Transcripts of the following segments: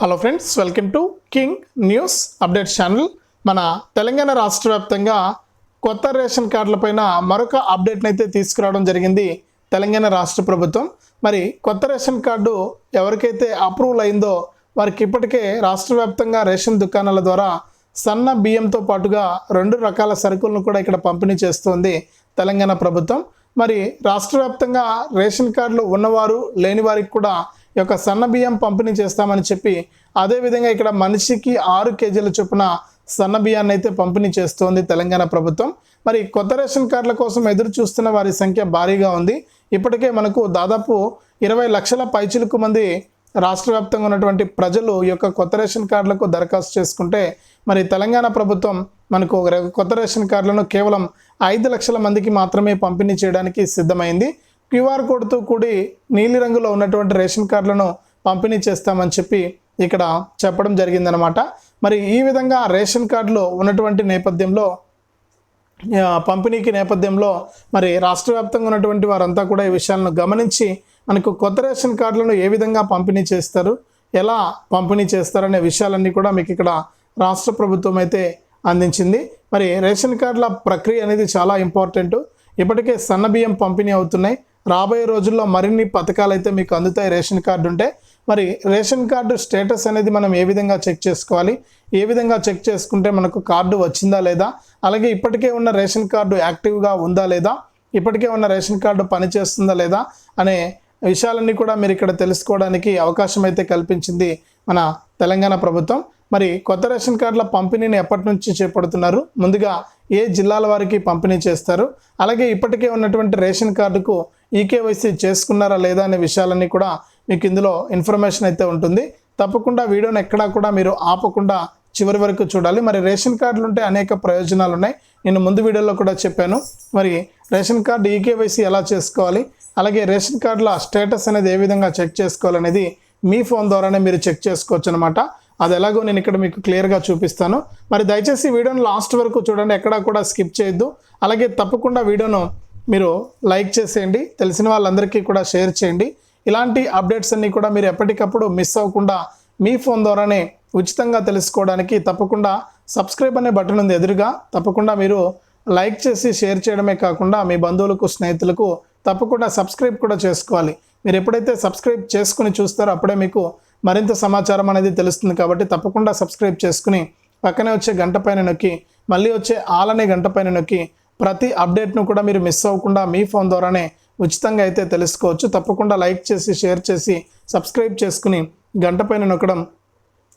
Hello friends welcome to King News update channel మన తెలంగాణ రాష్ట్ర వ్యాప్తంగా కొత్త రేషన్ కార్డులపైన మరొక అప్డేట్ని అయితే తీసుకురావడం జరిగింది తెలంగాణ రాష్ట్ర ప్రభుత్వం. మరి కొత్త రేషన్ కార్డు ఎవరికైతే అప్రూవల్ అయిందో వారికి ఇప్పటికే రాష్ట్ర వ్యాప్తంగా రేషన్ దుకాణాల ద్వారా సన్న బియ్యంతో పాటుగా రెండు రకాల సరుకులను కూడా ఇక్కడ పంపిణీ చేస్తోంది తెలంగాణ ప్రభుత్వం. మరి రాష్ట్ర వ్యాప్తంగా రేషన్ కార్డులు ఉన్నవారు లేని వారికి కూడా యొక్క సన్న బియ్యం పంపిణీ చేస్తామని చెప్పి అదేవిధంగా ఇక్కడ మనిషికి ఆరు కేజీల చొప్పున సన్న బియ్యాన్ని అయితే పంపిణీ చేస్తోంది తెలంగాణ ప్రభుత్వం. మరి కొత్త రేషన్ కార్డుల కోసం ఎదురు చూస్తున్న వారి సంఖ్య భారీగా ఉంది. ఇప్పటికే మనకు దాదాపు ఇరవై లక్షల పైచిలుకు మంది రాష్ట్ర వ్యాప్తంగా ఉన్నటువంటి ప్రజలు ఈ యొక్క కొత్త రేషన్ కార్డులకు దరఖాస్తు చేసుకుంటే మరి తెలంగాణ ప్రభుత్వం మనకు రే- కొత్త రేషన్ కార్డులను కేవలం ఐదు లక్షల మందికి మాత్రమే పంపిణీ చేయడానికి సిద్ధమైంది. క్యూఆర్ కోడ్తో కూడి నీలిరంగులో ఉన్నటువంటి రేషన్ కార్డులను పంపిణీ చేస్తామని చెప్పి ఇక్కడ చెప్పడం జరిగిందనమాట మరి ఈ విధంగా రేషన్ కార్డులో ఉన్నటువంటి నేపథ్యంలో పంపిణీకి నేపథ్యంలో మరి రాష్ట్ర వ్యాప్తంగా ఉన్నటువంటి వారంతా కూడా ఈ విషయాలను గమనించి మనకు కొత్త రేషన్ కార్డులను ఏ విధంగా పంపిణీ చేస్తారు ఎలా పంపిణీ చేస్తారనే విషయాలన్నీ కూడా మీకు ఇక్కడ రాష్ట్ర ప్రభుత్వం అయితే అందించింది. మరి రేషన్ కార్డుల ప్రక్రియ అనేది చాలా ఇంపార్టెంట్. ఇప్పటికే సన్న బియ్యం పంపిణీ అవుతున్నాయి. రాబోయే రోజుల్లో మరిన్ని పథకాలు అయితే మీకు అందుతాయి రేషన్ కార్డు ఉంటే మరి రేషన్ కార్డు స్టేటస్ అనేది మనం ఏ విధంగా చెక్ చేసుకోవాలి? ఏ విధంగా చెక్ చేసుకుంటే మనకు కార్డు వచ్చిందా లేదా? అలాగే ఇప్పటికే ఉన్న రేషన్ కార్డు యాక్టివ్గా ఉందా లేదా? ఇప్పటికే ఉన్న రేషన్ కార్డు పనిచేస్తుందా లేదా? అనే విషయాలన్నీ కూడా మీరు ఇక్కడ తెలుసుకోవడానికి అవకాశం అయితే కల్పించింది మన తెలంగాణ ప్రభుత్వం. మరి కొత్త రేషన్ కార్డుల పంపిణీని ఎప్పటి నుంచి చేపడుతున్నారు? ముందుగా ఏ జిల్లాల వారికి పంపిణీ చేస్తారు? అలాగే ఇప్పటికే ఉన్నటువంటి రేషన్ కార్డుకు ఈకేవైసీ చేసుకున్నారా లేదా అనే విషయాలన్నీ కూడా మీకు ఇందులో ఇన్ఫర్మేషన్ అయితే ఉంటుంది. తప్పకుండా వీడియోని ఎక్కడా కూడా మీరు ఆపకుండా చివరి వరకు చూడాలి. మరి రేషన్ కార్డులు ఉంటే అనేక ప్రయోజనాలు ఉన్నాయి నేను ముందు వీడియోలో కూడా చెప్పాను. మరి రేషన్ కార్డు ఈకేవైసీ ఎలా చేసుకోవాలి? అలాగే రేషన్ కార్డుల స్టేటస్ అనేది ఏ విధంగా చెక్ చేసుకోవాలనేది మీ ఫోన్ ద్వారానే మీరు చెక్ చేసుకోవచ్చు అనమాట అది ఎలాగో నేను ఇక్కడ మీకు క్లియర్గా చూపిస్తాను. మరి దయచేసి వీడియోని లాస్ట్ వరకు చూడండి ఎక్కడా కూడా స్కిప్ చేయొద్దు. అలాగే తప్పకుండా వీడియోను మీరు లైక్ చేసేయండి తెలిసిన వాళ్ళందరికీ కూడా షేర్ చేయండి. ఇలాంటి అప్డేట్స్ అన్నీ కూడా మీరు ఎప్పటికప్పుడు మిస్ అవ్వకుండా మీ ఫోన్ ద్వారానే ఉచితంగా తెలుసుకోవడానికి తప్పకుండా సబ్స్క్రైబ్ అనే బటన్ ఉంది ఎదురుగా. తప్పకుండా మీరు లైక్ చేసి షేర్ చేయడమే కాకుండా మీ బంధువులకు స్నేహితులకు తప్పకుండా సబ్స్క్రైబ్ కూడా చేసుకోవాలి. మీరు ఎప్పుడైతే సబ్స్క్రైబ్ చేసుకుని చూస్తారో అప్పుడే మీకు మరింత సమాచారం అనేది తెలుస్తుంది కాబట్టి తప్పకుండా సబ్స్క్రైబ్ చేసుకుని పక్కనే వచ్చే గంట పైన నొక్కి మళ్ళీ వచ్చే ఆలనే గంట పైన నొక్కి ప్రతి అప్డేట్ను కూడా మీరు మిస్ అవ్వకుండా మీ ఫోన్ ద్వారానే ఉచితంగా అయితే తెలుసుకోవచ్చు. తప్పకుండా లైక్ చేసి షేర్ చేసి సబ్స్క్రైబ్ చేసుకుని గంట పైన నొక్కడం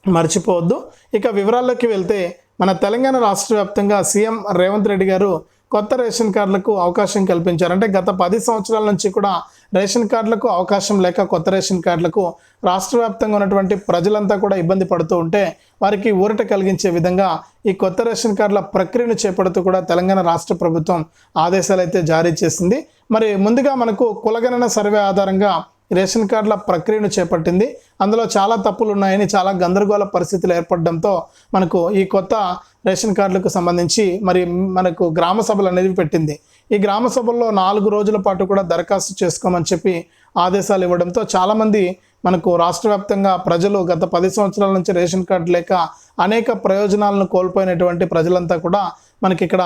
మర్చిపోవద్దు. ఇక వివరాల్లోకి వెళ్తే మన తెలంగాణ రాష్ట్ర వ్యాప్తంగా సీఎం రేవంత్ రెడ్డి గారు కొత్త రేషన్ కార్డులకు అవకాశం కల్పించారు. అంటే గత పది సంవత్సరాల నుంచి కూడా రేషన్ కార్డులకు అవకాశం లేక కొత్త రేషన్ కార్డులకు రాష్ట్ర వ్యాప్తంగా ఉన్నటువంటి ప్రజలంతా కూడా ఇబ్బంది పడుతూ ఉంటే వారికి ఊరట కలిగించే విధంగా ఈ కొత్త రేషన్ కార్డుల ప్రక్రియను చేపడుతూ కూడా తెలంగాణ రాష్ట్ర ప్రభుత్వం ఆదేశాలు అయితే జారీ చేసింది. మరి ముందుగా మనకు కులగణన సర్వే ఆధారంగా రేషన్ కార్డుల ప్రక్రియను చేపట్టింది. అందులో చాలా తప్పులు ఉన్నాయని చాలా గందరగోళ పరిస్థితులు ఏర్పడడంతో మనకు ఈ కొత్త రేషన్ కార్డులకు సంబంధించి మరి మనకు గ్రామ సభలు అనేది పెట్టింది. ఈ గ్రామ సభల్లో నాలుగు రోజుల పాటు కూడా దరఖాస్తు చేసుకోమని చెప్పి ఆదేశాలు ఇవ్వడంతో చాలామంది మనకు రాష్ట్ర వ్యాప్తంగా ప్రజలు గత పది సంవత్సరాల నుంచి రేషన్ కార్డు లేక అనేక ప్రయోజనాలను కోల్పోయినటువంటి ప్రజలంతా కూడా మనకి ఇక్కడ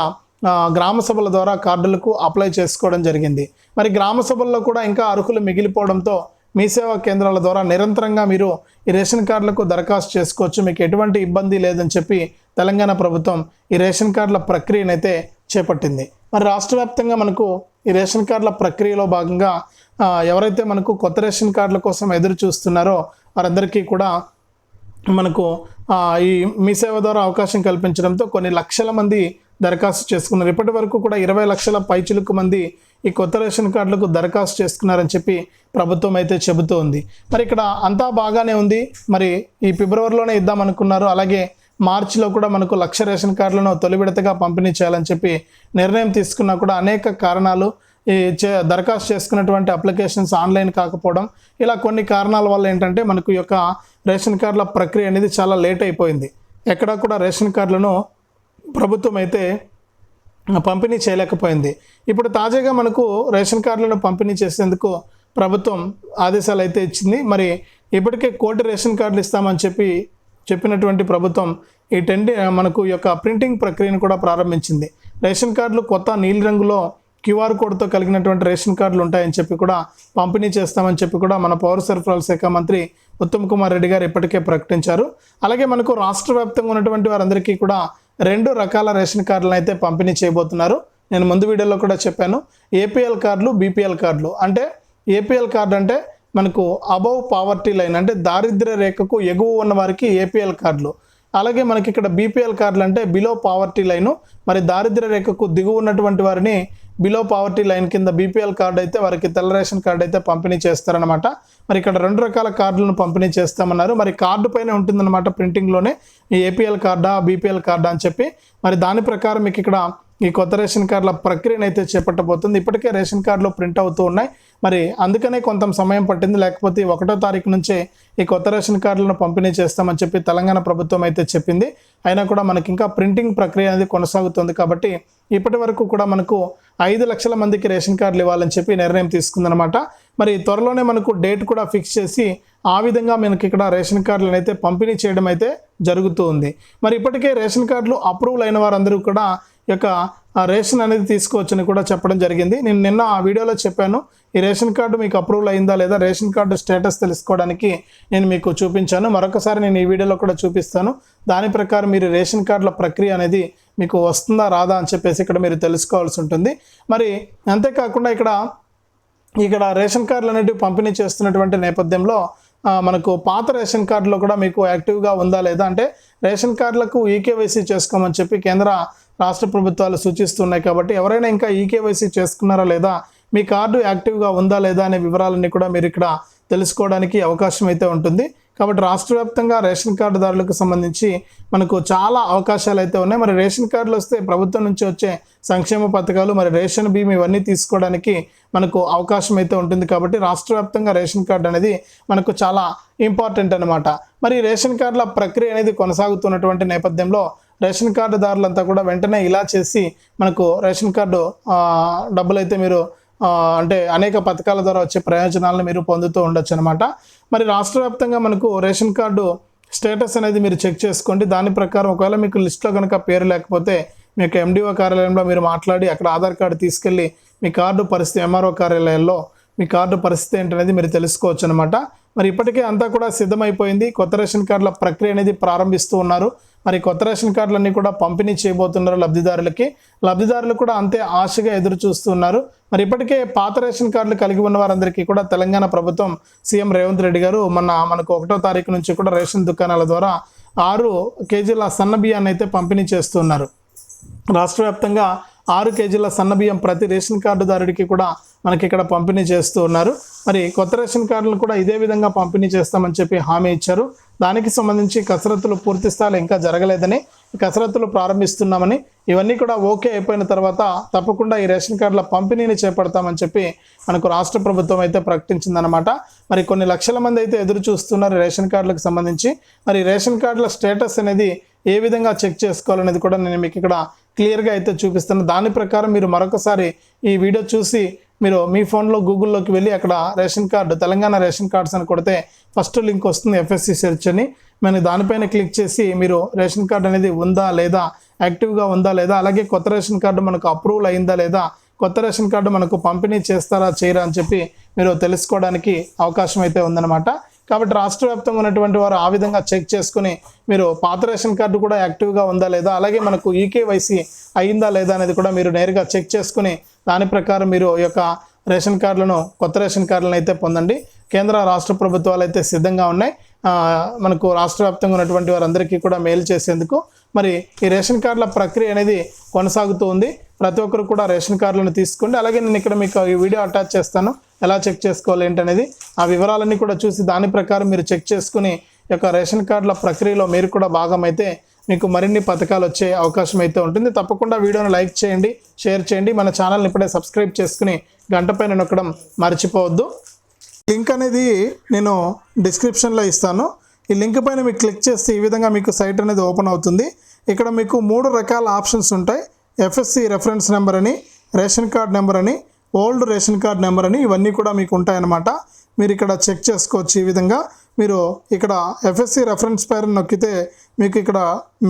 గ్రామ సభల ద్వారా కార్డులకు అప్లై చేసుకోవడం జరిగింది. మరి గ్రామ సభల్లో కూడా ఇంకా అర్హులు మిగిలిపోవడంతో మీ సేవా కేంద్రాల ద్వారా నిరంతరంగా మీరు ఈ రేషన్ కార్డులకు దరఖాస్తు చేసుకోవచ్చు. మీకు ఎటువంటి ఇబ్బంది లేదని చెప్పి తెలంగాణ ప్రభుత్వం ఈ రేషన్ కార్డుల ప్రక్రియనైతే చేపట్టింది. మరి రాష్ట్ర వ్యాప్తంగా మనకు ఈ రేషన్ కార్డుల ప్రక్రియలో భాగంగా ఎవరైతే మనకు కొత్త రేషన్ కార్డుల కోసం ఎదురు చూస్తున్నారో వారందరికీ కూడా మనకు ఈ మీ సేవ ద్వారా అవకాశం కల్పించడంతో కొన్ని లక్షల మంది దరఖాస్తు చేసుకున్నారు. ఇప్పటి వరకు కూడా ఇరవై లక్షల పైచిలుకు మంది ఈ కొత్త రేషన్ కార్డులకు దరఖాస్తు చేసుకున్నారని చెప్పి ప్రభుత్వం అయితే చెబుతూ ఉంది మరి ఇక్కడ అంతా బాగానే ఉంది. మరి ఈ ఫిబ్రవరిలోనే ఇద్దామనుకున్నారు. అలాగే మార్చిలో కూడా మనకు లక్ష రేషన్ కార్డులను తొలి విడతగా పంపిణీ చేయాలని చెప్పి నిర్ణయం తీసుకున్నా కూడా అనేక కారణాలు ఈ చే దరఖాస్తు చేసుకున్నటువంటి అప్లికేషన్స్ ఆన్లైన్ కాకపోవడం ఇలా కొన్ని కారణాల వల్ల ఏంటంటే మనకు యొక్క రేషన్ కార్డుల ప్రక్రియ అనేది చాలా లేట్ అయిపోయింది. ఎక్కడా కూడా రేషన్ కార్డులను ప్రభుత్వం అయితే పంపిణీ చేయలేకపోయింది. ఇప్పుడు తాజాగా మనకు రేషన్ కార్డులను పంపిణీ చేసేందుకు ప్రభుత్వం ఆదేశాలు అయితే ఇచ్చింది. మరి ఇప్పటికే కోటి రేషన్ కార్డులు ఇస్తామని చెప్పి చెప్పినటువంటి ప్రభుత్వం ఈ టెండి మనకు యొక్క ప్రింటింగ్ ప్రక్రియను కూడా ప్రారంభించింది. రేషన్ కార్డులు కొత్త నీలి రంగులో క్యూఆర్ కోడ్తో కలిగినటువంటి రేషన్ కార్డులు ఉంటాయని చెప్పి కూడా పంపిణీ చేస్తామని చెప్పి కూడా మన పౌర సరఫరాల శాఖ మంత్రి ఉత్తమ్ కుమార్ రెడ్డి గారు ఇప్పటికే ప్రకటించారు. అలాగే మనకు రాష్ట్ర వ్యాప్తంగా ఉన్నటువంటి వారందరికీ కూడా రెండు రకాల రేషన్ కార్డులను అయితే పంపిణీ చేయబోతున్నారు. నేను ముందు వీడియోలో కూడా చెప్పాను. ఏపీఎల్ కార్డులు బీపీఎల్ కార్డులు. అంటే ఏపీఎల్ కార్డు అంటే మనకు అబవ్ పావర్టీ లైన్ అంటే దారిద్ర్య రేఖకు ఎగువ ఉన్న వారికి ఏపీఎల్ కార్డులు అలాగే మనకి ఇక్కడ బీపీఎల్ కార్డులు అంటే బిలో పావర్టీ లైను మరి దారిద్ర్య రేఖకు దిగువ ఉన్నటువంటి వారిని బిలో పావర్టీ లైన్ కింద బీపీఎల్ కార్డు అయితే వారికి తెల్ల రేషన్ కార్డు అయితే పంపిణీ చేస్తారనమాట మరి ఇక్కడ రెండు రకాల కార్డులను పంపిణీ చేస్తామన్నారు. మరి కార్డు పైన ఉంటుందన్నమాట ప్రింటింగ్లోనే ఏపీఎల్ కార్డా బీపీఎల్ కార్డా అని చెప్పి. మరి దాని ప్రకారం మీకు ఇక్కడ ఈ కొత్త రేషన్ కార్డుల ప్రక్రియను అయితే చేపట్టబోతుంది. ఇప్పటికే రేషన్ కార్డులు ప్రింట్ అవుతూ ఉన్నాయి. మరి అందుకనే కొంత సమయం పట్టింది. లేకపోతే ఒకటో తారీఖు నుంచే ఈ కొత్త రేషన్ కార్డులను పంపిణీ చేస్తామని చెప్పి తెలంగాణ ప్రభుత్వం అయితే చెప్పింది. అయినా కూడా మనకి ఇంకా ప్రింటింగ్ ప్రక్రియ అనేది కొనసాగుతుంది కాబట్టి ఇప్పటి వరకు కూడా మనకు ఐదు లక్షల మందికి రేషన్ కార్డులు ఇవ్వాలని చెప్పి నిర్ణయం తీసుకుందనమాట మరి త్వరలోనే మనకు డేట్ కూడా ఫిక్స్ చేసి ఆ విధంగా మనకి ఇక్కడ రేషన్ కార్డులను అయితే పంపిణీ చేయడం అయితే జరుగుతూ ఉంది. మరి ఇప్పటికే రేషన్ కార్డులు అప్రూవల్ అయిన వారందరూ కూడా యొక్క ఆ రేషన్ అనేది తీసుకోవచ్చని కూడా చెప్పడం జరిగింది. నేను నిన్న ఆ వీడియోలో చెప్పాను ఈ రేషన్ కార్డు మీకు అప్రూవల్ అయిందా లేదా రేషన్ కార్డు స్టేటస్ తెలుసుకోవడానికి నేను మీకు చూపించాను. మరొకసారి నేను ఈ వీడియోలో కూడా చూపిస్తాను. దాని ప్రకారం మీరు రేషన్ కార్డుల ప్రక్రియ అనేది మీకు వస్తుందా రాదా అని చెప్పేసి ఇక్కడ మీరు తెలుసుకోవాల్సి ఉంటుంది. మరి అంతేకాకుండా ఇక్కడ ఇక్కడ రేషన్ కార్డులు అనేటివి పంపిణీ చేస్తున్నటువంటి నేపథ్యంలో మనకు పాత రేషన్ కార్డులో కూడా మీకు యాక్టివ్గా ఉందా లేదా అంటే రేషన్ కార్డులకు ఈకేవైసీ చేసుకోమని చెప్పి కేంద్ర రాష్ట్ర ప్రభుత్వాలు సూచిస్తున్నాయి కాబట్టి ఎవరైనా ఇంకా ఈకేవైసీ చేసుకున్నారా లేదా? మీ కార్డు యాక్టివ్గా ఉందా లేదా అనే వివరాలన్నీ కూడా మీరు ఇక్కడ తెలుసుకోవడానికి అవకాశం అయితే ఉంటుంది. కాబట్టి రాష్ట్ర వ్యాప్తంగా రేషన్ కార్డుదారులకు సంబంధించి మనకు చాలా అవకాశాలు అయితే ఉన్నాయి. మరి రేషన్ కార్డులు వస్తే ప్రభుత్వం నుంచి వచ్చే సంక్షేమ పథకాలు మరి రేషన్ బీమ్ ఇవన్నీ తీసుకోవడానికి మనకు అవకాశం అయితే ఉంటుంది. కాబట్టి రాష్ట్ర వ్యాప్తంగా రేషన్ కార్డు అనేది మనకు చాలా ఇంపార్టెంట్ అనమాట మరి రేషన్ కార్డుల ప్రక్రియ అనేది కొనసాగుతున్నటువంటి నేపథ్యంలో రేషన్ కార్డుదారులంతా కూడా వెంటనే ఇలా చేసి మనకు రేషన్ కార్డు డబ్బులైతే డబ్బులు అయితే మీరు అంటే అనేక పథకాల ద్వారా వచ్చే ప్రయోజనాలను మీరు పొందుతూ ఉండొచ్చు అనమాట మరి రాష్ట్ర వ్యాప్తంగా మనకు రేషన్ కార్డు స్టేటస్ అనేది మీరు చెక్ చేసుకోండి. దాని ప్రకారం ఒకవేళ మీకు లిస్ట్లో కనుక పేరు లేకపోతే మీకు ఎండిఓ కార్యాలయంలో మీరు మాట్లాడి అక్కడ ఆధార్ కార్డు తీసుకెళ్ళి మీ కార్డు పరిస్థితి ఎంఆర్ఓ కార్యాలయంలో మీ కార్డు పరిస్థితి ఏంటనేది మీరు తెలుసుకోవచ్చు అనమాట మరి ఇప్పటికే అంతా కూడా సిద్ధమైపోయింది. కొత్త రేషన్ కార్డుల ప్రక్రియ అనేది ప్రారంభిస్తూ ఉన్నారు. మరి కొత్త రేషన్ కార్డులన్నీ కూడా పంపిణీ చేయబోతున్నారు లబ్ధిదారులకి. లబ్ధిదారులు కూడా అంతే ఆశగా ఎదురు చూస్తున్నారు మరి ఇప్పటికే పాత రేషన్ కార్డులు కలిగి ఉన్న వారందరికీ కూడా తెలంగాణ ప్రభుత్వం సీఎం రేవంత్ రెడ్డి గారు మొన్న మనకు ఒకటో తారీఖు నుంచి కూడా రేషన్ దుకాణాల ద్వారా ఆరు కేజీల సన్న బియ్యాన్ని అయితే పంపిణీ చేస్తున్నారు రాష్ట్ర వ్యాప్తంగా ఆరు కేజీల సన్నబియ్యం ప్రతి రేషన్ కార్డుదారుడికి కూడా మనకి ఇక్కడ పంపిణీ చేస్తూ ఉన్నారు. మరి కొత్త రేషన్ కార్డులు కూడా ఇదే విధంగా పంపిణీ చేస్తామని చెప్పి హామీ ఇచ్చారు. దానికి సంబంధించి కసరత్తులు పూర్తి స్థాయిలో ఇంకా జరగలేదని కసరత్తులు ప్రారంభిస్తున్నామని ఇవన్నీ కూడా ఓకే అయిపోయిన తర్వాత తప్పకుండా ఈ రేషన్ కార్డుల పంపిణీని చేపడతామని చెప్పి మనకు రాష్ట్ర ప్రభుత్వం అయితే ప్రకటించిందనమాట మరి కొన్ని లక్షల మంది అయితే ఎదురు చూస్తున్నారు రేషన్ కార్డులకు సంబంధించి. మరి రేషన్ కార్డుల స్టేటస్ అనేది ఏ విధంగా చెక్ చేసుకోవాలనేది కూడా నేను మీకు ఇక్కడ క్లియర్గా అయితే చూపిస్తాను. దాని ప్రకారం మీరు మరొకసారి ఈ వీడియో చూసి మీరు మీ ఫోన్లో గూగుల్లోకి వెళ్ళి అక్కడ ration card Telangana ration cards అని కొడితే ఫస్ట్ లింక్ వస్తుంది ఎఫ్ఎస్సి సెర్చ్ అని. మనం దానిపైన క్లిక్ చేసి మీరు రేషన్ కార్డు అనేది ఉందా లేదా యాక్టివ్గా ఉందా లేదా అలాగే కొత్త రేషన్ కార్డు మనకు అప్రూవల్ అయిందా లేదా కొత్త రేషన్ కార్డు మనకు పంపిణీ చేస్తారా చేయరా అని చెప్పి మీరు తెలుసుకోవడానికి అవకాశం అయితే ఉందన్నమాట. కాబట్టి రాష్ట్ర వ్యాప్తంగా ఉన్నటువంటి వారు ఆ విధంగా చెక్ చేసుకుని మీరు పాత రేషన్ కార్డు కూడా యాక్టివ్గా ఉందా లేదా? అలాగే మనకు ఈకేవైసీ అయిందా లేదా అనేది కూడా మీరు నేరుగా చెక్ చేసుకుని దాని ప్రకారం మీరు ఈ యొక్క రేషన్ కార్డులను కొత్త రేషన్ కార్డులను అయితే పొందండి. కేంద్ర రాష్ట్ర ప్రభుత్వాలు అయితే సిద్ధంగా ఉన్నాయి. మనకు రాష్ట్ర వ్యాప్తంగా ఉన్నటువంటి వారందరికీ కూడా మేలు చేసేందుకు మరి ఈ రేషన్ కార్డుల ప్రక్రియ అనేది కొనసాగుతూ ఉంది. ప్రతి ఒక్కరు కూడా రేషన్ కార్డులను తీసుకోండి. అలాగే నేను ఇక్కడ మీకు ఈ వీడియో అటాచ్ చేస్తాను. ఎలా చెక్ చేసుకోవాలి ఏంటనేది ఆ వివరాలన్నీ కూడా చూసి దాని ప్రకారం మీరు చెక్ చేసుకుని యొక్క రేషన్ కార్డుల ప్రక్రియలో మీరు కూడా భాగమైతే మీకు మరిన్ని పథకాలు వచ్చే అవకాశం అయితే ఉంటుంది. తప్పకుండా వీడియోను లైక్ చేయండి షేర్ చేయండి మన ఛానల్ని ఇప్పుడే సబ్స్క్రైబ్ చేసుకుని గంట పైన నొక్కడం మర్చిపోవద్దు. లింక్ అనేది నేను డిస్క్రిప్షన్లో ఇస్తాను. ఈ లింక్ పైన మీకు క్లిక్ చేస్తే ఈ విధంగా మీకు సైట్ అనేది ఓపెన్ అవుతుంది. ఇక్కడ మీకు మూడు రకాల ఆప్షన్స్ ఉంటాయి. ఎఫ్ఎస్సి రెఫరెన్స్ నెంబర్ అని రేషన్ కార్డ్ నెంబర్ అని ఓల్డ్ రేషన్ కార్డ్ నెంబర్ అని ఇవన్నీ కూడా మీకు ఉంటాయన్నమాట. మీరు ఇక్కడ చెక్ చేసుకోవచ్చు ఈ విధంగా. మీరు ఇక్కడ ఎఫ్ఎస్సి రెఫరెన్స్ పేరు నొక్కితే మీకు ఇక్కడ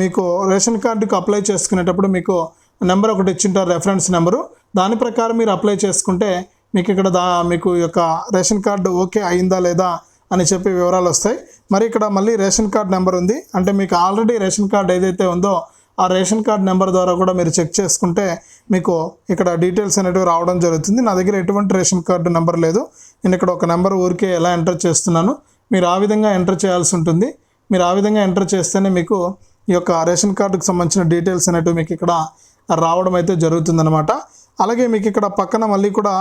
మీకు రేషన్ కార్డుకు అప్లై చేసుకునేటప్పుడు మీకు నెంబర్ ఒకటి ఇచ్చింటారు రెఫరెన్స్ నెంబరు దాని ప్రకారం మీరు అప్లై చేసుకుంటే మీకు ఇక్కడ దా మీకు ఈ యొక్క రేషన్ కార్డు ఓకే అయిందా లేదా అని చెప్పి వివరాలు వస్తాయి. మరి ఇక్కడ మళ్ళీ రేషన్ కార్డ్ నెంబర్ ఉంది. అంటే మీకు ఆల్రెడీ రేషన్ కార్డ్ ఏదైతే ఉందో ఆ రేషన్ కార్డ్ నెంబర్ ద్వారా కూడా మీరు చెక్ చేసుకుంటే మీకు ఇక్కడ డీటెయిల్స్ అనేటివి రావడం జరుగుతుంది. నా దగ్గర ఎటువంటి రేషన్ కార్డు నెంబర్ లేదు. నేను ఇక్కడ ఒక నెంబర్ ఊరికే ఎలా ఎంటర్ చేస్తున్నాను మీరు ఆ విధంగా ఎంటర్ చేయాల్సి ఉంటుంది. మీరు ఆ విధంగా ఎంటర్ చేస్తేనే మీకు ఈ యొక్క రేషన్ కార్డుకు సంబంధించిన డీటెయిల్స్ అనేటివి మీకు ఇక్కడ రావడం అయితే జరుగుతుందనమాట అలాగే మీకు ఇక్కడ పక్కన మళ్ళీ కూడా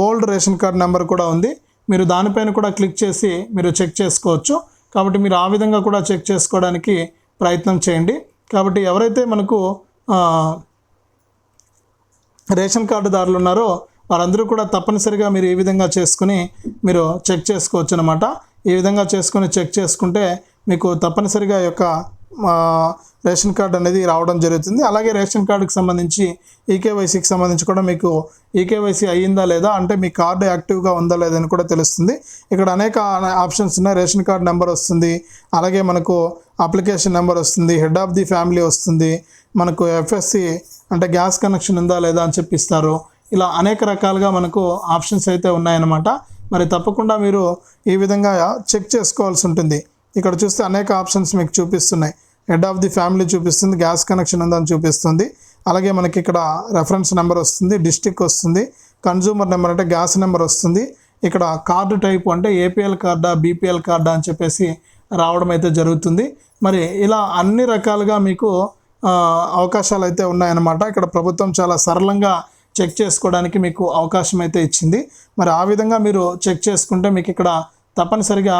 ఓల్డ్ రేషన్ కార్డ్ నెంబర్ కూడా ఉంది. మీరు దానిపైన కూడా క్లిక్ చేసి మీరు చెక్ చేసుకోవచ్చు. కాబట్టి మీరు ఆ విధంగా కూడా చెక్ చేసుకోవడానికి ప్రయత్నం చేయండి. కాబట్టి ఎవరైతే మనకు రేషన్ కార్డుదారులు ఉన్నారో వారందరూ కూడా తప్పనిసరిగా మీరు ఈ విధంగా చేసుకుని మీరు చెక్ చేసుకోవచ్చు అనమాట ఈ విధంగా చేసుకుని చెక్ చేసుకుంటే మీకు తప్పనిసరిగా యొక్క రేషన్ కార్డు అనేది రావడం జరుగుతుంది. అలాగే రేషన్ కార్డుకి సంబంధించి ఈకేవైసీకి సంబంధించి కూడా మీకు ఈకేవైసీ అయ్యిందా లేదా అంటే మీ కార్డు యాక్టివ్గా ఉందా లేదా అని కూడా తెలుస్తుంది. ఇక్కడ అనేక ఆప్షన్స్ ఉన్నాయి. రేషన్ కార్డు నెంబర్ వస్తుంది. అలాగే మనకు అప్లికేషన్ నెంబర్ వస్తుంది. హెడ్ ఆఫ్ ది ఫ్యామిలీ వస్తుంది. మనకు ఎఫ్ఎస్సి అంటే గ్యాస్ కనెక్షన్ ఉందా లేదా అని చెప్పిస్తారు ఇలా అనేక రకాలుగా మనకు ఆప్షన్స్ అయితే ఉన్నాయన్నమాట. మరి తప్పకుండా మీరు ఈ విధంగా చెక్ చేసుకోవాల్సి ఉంటుంది. ఇక్కడ చూస్తే అనేక ఆప్షన్స్ మీకు చూపిస్తున్నాయి. హెడ్ ఆఫ్ ది ఫ్యామిలీ చూపిస్తుంది గ్యాస్ కనెక్షన్ ఉందని చూపిస్తుంది. అలాగే మనకి ఇక్కడ రెఫరెన్స్ నెంబర్ వస్తుంది డిస్టిక్ వస్తుంది కన్జ్యూమర్ నెంబర్ అంటే గ్యాస్ నెంబర్ వస్తుంది. ఇక్కడ కార్డు టైప్ అంటే ఏపీఎల్ కార్డా బీపీఎల్ కార్డా అని చెప్పేసి రావడం అయితే జరుగుతుంది. మరి ఇలా అన్ని రకాలుగా మీకు అవకాశాలు అయితే ఉన్నాయన్నమాట. ఇక్కడ ప్రభుత్వం చాలా సరళంగా చెక్ చేసుకోవడానికి మీకు అవకాశం అయితే ఇచ్చింది. మరి ఆ విధంగా మీరు చెక్ చేసుకుంటే మీకు ఇక్కడ తప్పనిసరిగా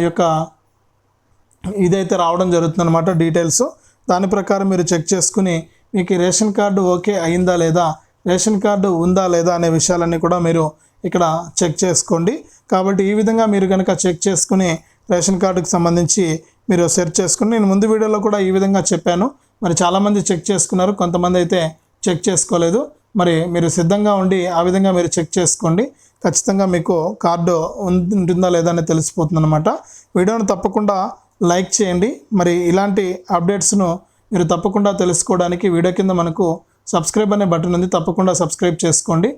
ఈ యొక్క ఇదైతే రావడం జరుగుతుంది అనమాట డీటెయిల్స్. దాని ప్రకారం మీరు చెక్ చేసుకుని మీకు రేషన్ కార్డు ఓకే అయిందా లేదా రేషన్ కార్డు ఉందా లేదా అనే విషయాలన్నీ కూడా మీరు ఇక్కడ చెక్ చేసుకోండి. కాబట్టి ఈ విధంగా మీరు కనుక చెక్ చేసుకుని రేషన్ కార్డుకు సంబంధించి మీరు సెర్చ్ చేసుకుని నేను ముందు వీడియోలో కూడా ఈ విధంగా చెప్పాను. మరి చాలామంది చెక్ చేసుకున్నారు కొంతమంది అయితే చెక్ చేసుకోలేదు. మరి మీరు సిద్ధంగా ఉండి ఆ విధంగా మీరు చెక్ చేసుకోండి. ఖచ్చితంగా మీకు కార్డు ఉంటుందా లేదా అని తెలిసిపోతుంది అనమాట వీడియోను తప్పకుండా లైక్ చేయండి. మరి ఇలాంటి అప్డేట్స్ను మీరు తప్పకుండా తెలుసుకోవడానికి వీడియో కింద మనకు సబ్స్క్రైబ్ అనే బటన్ ఉంది. తప్పకుండా సబ్స్క్రైబ్ చేసుకోండి.